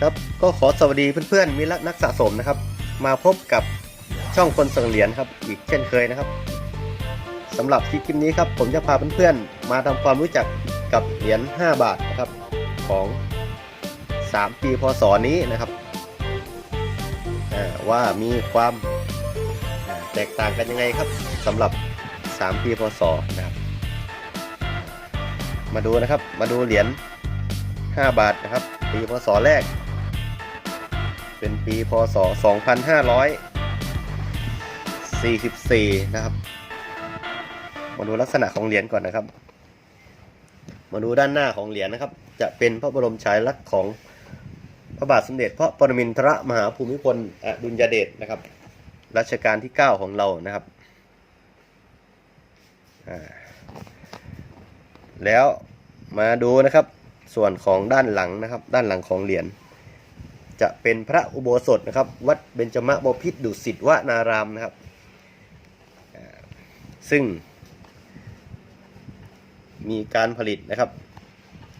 ครับก็ขอสวัสดีเพื่อนๆมิตรและนักสะสมนะครับ มาพบกับช่องคนส่งเหรียญครับ อีกเช่นเคยนะครับสำหรับคลิปนี้ครับ ผมจะพาเพื่อนๆมาทำความรู้จักกับเหรียญ5บาทนะครับ ของ 3 ปีพศนี้นะครับว่ามีความแตกต่างกันยังไงครับสำหรับ 3 ปีพศนะครับ มาดูนะครับมาดูเหรียญ5บาทนะครับปีพศแรก เป็นปีพศ 2544 นะครับ มาดูลักษณะของเหรียญก่อนนะครับ มาดูด้านหน้าของเหรียญนะครับ จะเป็นพระบรมฉายาลักษณ์ของพระบาทสมเด็จพระปรมินทรมหาภูมิพลอดุลยเดชนะครับ รัชกาลที่ 9 ของเรานะครับ แล้วมาดูนะครับส่วนของด้านหลังนะครับ ด้านหลังของเหรียญ จะเป็นพระอุโบสถนะครับ วัดเบญจมบพิตรดุสิตวนารามนะครับ ซึ่ง มีการผลิตนะครับ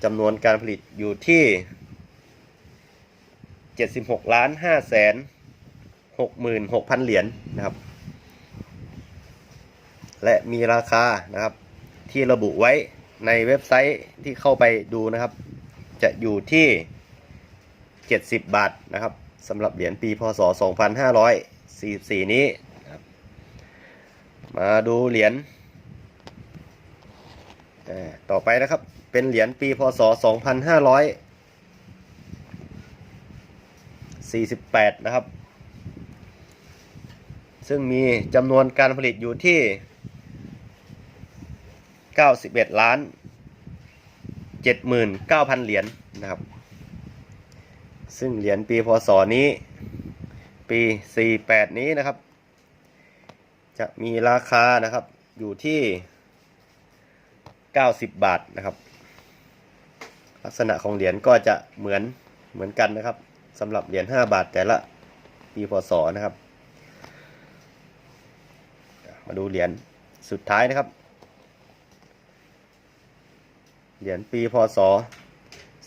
จำนวนการผลิตอยู่ที่ 76ล้าน5แสน66,000 เหรียญนะครับ และมีราคานะครับที่ระบุไว้ในเว็บไซต์ที่เข้าไปดูนะครับ จะอยู่ที่ 70 บาทนะครับสำหรับเหรียญปีพศ 2544 นี้นะครับมาดูเหรียญต่อไปนะครับเป็นเหรียญปีพศ 2548 นะครับ ซึ่งมีจำนวนการผลิตอยู่ที่ 91 ล้าน 79,000 เหรียญนะครับ ซึ่งเหรียญปีพศนี้ ปี 48 นี้นะครับ จะมีราคานะครับอยู่ที่ 90 บาทนะครับ ลักษณะของเหรียญก็จะเหมือนเหมือนกันนะครับสำหรับเหรียญ5บาทแต่ละปีพศนะครับ มาดูเหรียญสุดท้ายนะครับ เหรียญปีพศ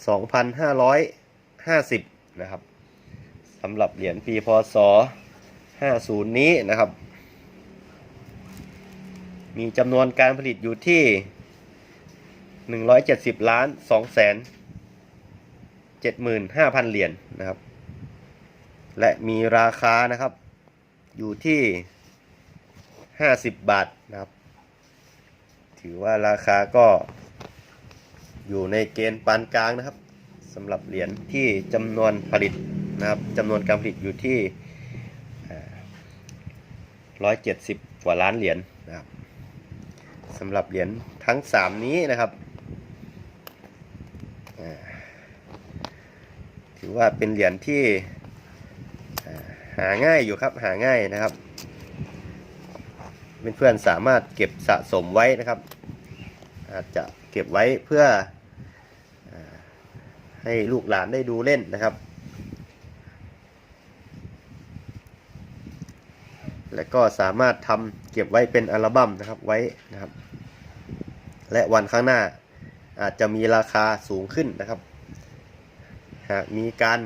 2550 นะครับสำหรับเหรียญปีพศ 50 นี้นะครับ มีจำนวนการผลิตอยู่ที่ 170 ล้าน 2 แสน 75,000 เหรียญนะครับ และมีราคานะครับอยู่ที่ 50 บาทนะครับ ถือว่าราคาก็อยู่ในเกณฑ์ปานกลางนะครับ สำหรับเหรียญที่จำนวนผลิตนะครับจำนวนการผลิตอยู่ที่ร้อยเจ็ดสิบกว่าล้านเหรียญนะครับสำหรับเหรียญทั้ง 3 นี้นะครับ ถือว่าเป็นเหรียญที่หาง่ายอยู่ครับหาง่ายนะครับเพื่อนๆสามารถเก็บสะสมไว้นะครับ อาจจะเก็บไว้เพื่อ ให้ลูกหลานได้ดูเล่นนะครับ และก็สามารถทำเก็บไว้เป็นอัลบั้มนะครับไว้นะครับ และวันข้างหน้าอาจจะมีราคาสูงขึ้นนะครับหากมีการ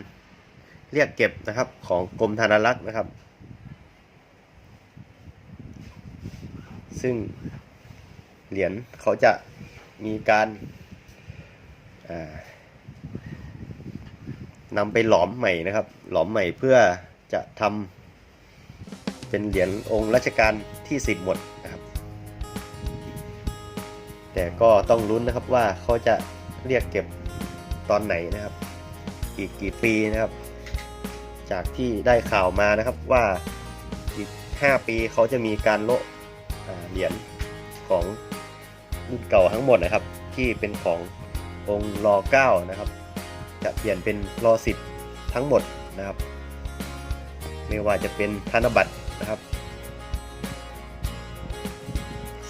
เรียกเก็บนะครับของกรมธนารักษ์นะครับ ซึ่งเหรียญเขาจะมีการอ่า นำไปหลอมใหม่นะครับ หลอมใหม่เพื่อจะทำเป็นเหรียญองค์รัชกาลที่สิบหมดนะครับ แต่ก็ต้องลุ้นนะครับว่าเขาจะเรียกเก็บตอนไหนนะครับ อีกกี่ปีนะครับ จากที่ได้ข่าวมานะครับว่าอีก 5 ปีเขาจะมีการโละเหรียญของรุ่นเก่าทั้งหมดนะครับ ที่เป็นขององค์รอ9นะครับ จะเปลี่ยนเป็นรอ10ทั้งหมดนะครับ ไม่ว่าจะเป็นธนบัตรนะครับ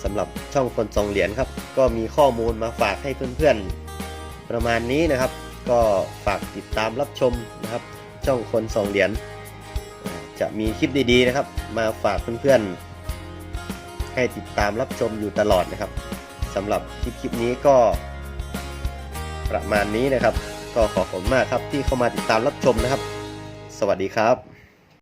สำหรับช่องคนทรงเหรียญครับ ก็มีข้อมูลมาฝากให้เพื่อนๆ ประมาณนี้นะครับ ก็ฝากติดตามรับชมนะครับ ช่องคนส่งเหรียญจะมีคลิปดีๆนะครับ มาฝากเพื่อนๆ ให้ติดตามรับชมอยู่ตลอดนะครับสำหรับคลิปคลิปนี้ก็ประมาณนี้นะครับ ก็ขอขอบคุณมากครับที่เข้ามาติดตามรับชมนะครับ สวัสดีครับ